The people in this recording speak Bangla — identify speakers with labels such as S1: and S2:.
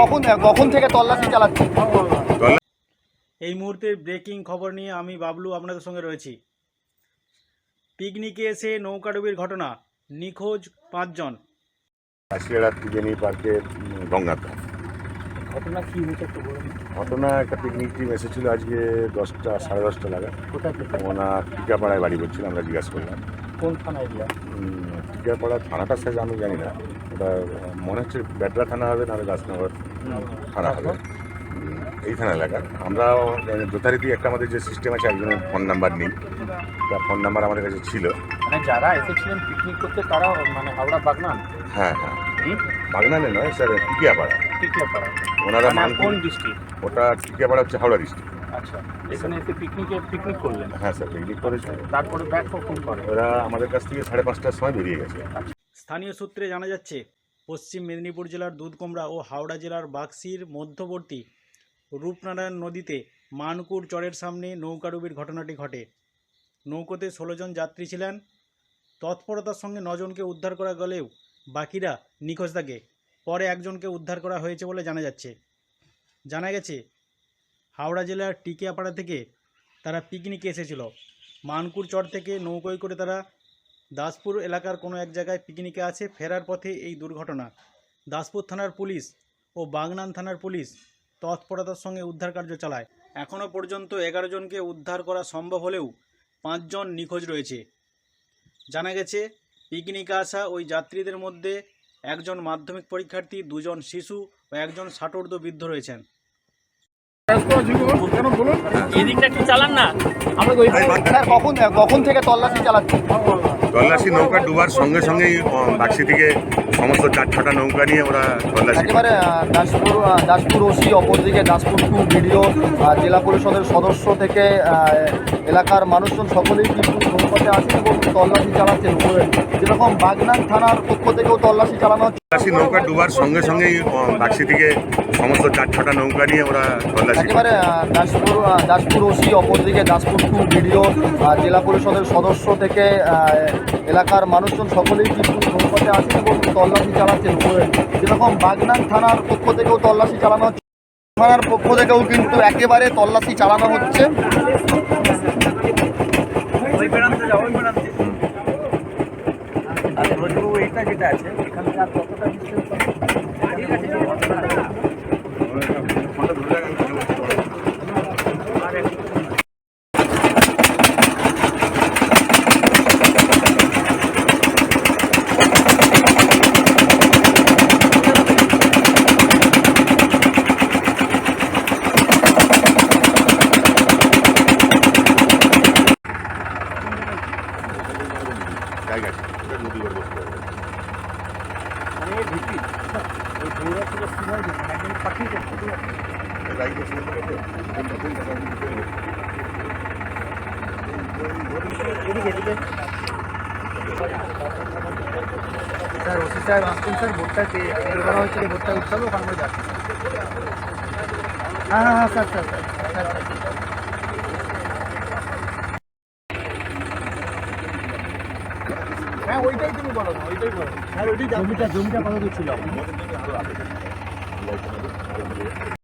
S1: কখন কখন থেকে তল্লাশি চালাচ্ছে?
S2: এই মুহূর্তে ব্রেকিং খবর নিয়ে আমি বাবলু আপনাদের সঙ্গে রয়েছি। পিকনিকে এসে নৌকাডুবির ঘটনা নিখোঁজ পাঁচজন।
S3: কাশিয়াড়া ত্রিবেণী পার্কের
S2: ঘটনা কি হয়েছে একটু বলুন।
S3: ঘটনা একটা পিকনিক টিম এসেছিল আজকে দশটা সাড়ে দশটা লাগা
S2: কোথায়?
S3: ওনার টিকাপাড়ায় বাড়ি করছিল আমরা জিজ্ঞাসা করলাম।
S2: কোন থানায় এগুলা
S3: উম, টিকাপাড়া থানাটা সাইজ আমি জানি না। ওটা মনে হচ্ছে বেডরা থানা হবে নাহলে দাসনগর থানা হবে। এই থানা এলাকা। আমরা যথারীতি একটা আমাদের যে সিস্টেম আছে একজনের ফোন নাম্বার নেই। তার ফোন নাম্বার আমাদের কাছে ছিল।
S2: মানে যারা এসেছিলেন পিকনিক করতে তারা মানে হাওড়া বাগনান?
S3: হ্যাঁ হ্যাঁ। বাগনানে নয় স্যার টিকিয়াপাড়া।
S2: টিকলাপাড়া
S3: ওনারা
S2: মানে কোন ডিস্ট্রিক্ট
S3: ওটা টিকিয়াপাড়া হচ্ছে হাওড়া ডিস্ট্রিক্ট
S2: আচ্ছা এখানে এসে পিকনিকে পিকনিক করলেন?
S3: হ্যাঁ স্যার পিকনিক করেছে
S2: তারপরে ব্যাক কখন করে?
S3: ওরা আমাদের কাছ থেকে সাড়ে পাঁচটার সময় বেরিয়ে গেছে।
S2: স্থানীয় সূত্রে জানা যাচ্ছে পশ্চিম মেদিনীপুর জেলার দুধকুমড়া ও হাওড়া জেলার বাক্সির মধ্যবর্তী রূপনারায়ণ নদীতে মানকুর চরের সামনে নৌকাডুবির ঘটনাটি ঘটে। নৌকোতে ষোলো জন যাত্রী ছিলেন। তৎপরতার সঙ্গে নজনকে উদ্ধার করা গেলেও বাকিরা নিখোঁজ থাকে। পরে একজনকে উদ্ধার করা হয়েছে বলে জানা যাচ্ছে। জানা গেছে হাওড়া জেলার টিকিয়াপাড়া থেকে তারা পিকনিকে এসেছিল। মানকুর চর থেকে নৌকোয় করে তারা দাসপুর এলাকার কোনো এক জায়গায় পিকনিকে আছে, ফেরার পথে এই দুর্ঘটনা। দাসপুর থানার পুলিশ ও বাগনান থানার পুলিশ তৎপরতার সঙ্গে উদ্ধার কার্য চালায়। এখনও পর্যন্ত এগারো জনকে উদ্ধার করা সম্ভব হলেও পাঁচজন নিখোঁজ রয়েছে। জানা গেছে, পিকনিকে আসা ওই যাত্রীদের মধ্যে একজন মাধ্যমিক পরীক্ষার্থী, দুজন শিশু ও একজন ষাটোর্ধ বৃদ্ধ রয়েছেন।
S1: তল্লাশি চালাচ্ছে
S3: তল্লাশি নৌকা ডুবার সঙ্গে সঙ্গেই বাক্সি থেকে সমস্ত চার ছটা নৌকা নিয়ে ওরা তল্লাশি
S1: একেবারে দাসপুর দাসপুর ওসি অপরদিকে দাসপুর টু ভিডিও জেলা পরিষদের সদস্য থেকে এলাকার মানুষজন সকলেই কিন্তু নৌকাতে আছেন এবং তল্লাশি চালাচ্ছেন। যেরকম বাগনান থানার পক্ষ থেকেও তল্লাশি চালানো হচ্ছে।
S3: তল্লাশি নৌকা ডুবার সঙ্গে সঙ্গেই বাক্সি থেকে সমস্ত চার ছটা নৌকা নিয়ে ওরা তল্লাশি
S1: একেবারে দাসপুর দাসপুর ওসি অপরদিকে দাসপুর টু ভিডিও জেলা পরিষদের সদস্য থেকে এলাকার মানুষজন সকলেই কিন্তু নৌকাতে আছেন এবং তল্লাশি চালাচ্ছেন চালাচ্ছে যেরকম বাগনান থানার পক্ষ থেকেও তল্লাশি চালানো হচ্ছে, থানার পক্ষ থেকেও কিন্তু একেবারে তল্লাশি চালানো হচ্ছে।
S2: এইটা যেটা আছে কতটা ডিস্টেন্স
S3: জায়গা আছে। ওটা নদী করে বসতে হবে।
S2: মানে ভিত্তি ওই দৌড়া থেকে সময় দিচ্ছে একদিন পাঠিয়ে দিচ্ছে
S3: এই গাড়ি বসে বসে গেছে। কোনটা কোনটা কোনটা কোনটা কোনটা?
S2: এদিকে এদিকে স্যার ওসি সাহেব আসছেন স্যার বোটটা তেল করা হচ্ছে যে বোটটা উঠতে হবে ওখানে আমরা যাচ্ছি হ্যাঁ হ্যাঁ হ্যাঁ sir sir sir sir sir হ্যাঁ ওইটাই তুমি বলো না ওইটাই বলো। হ্যাঁ ওইটাই জমিটা জমিটা কত ছিল?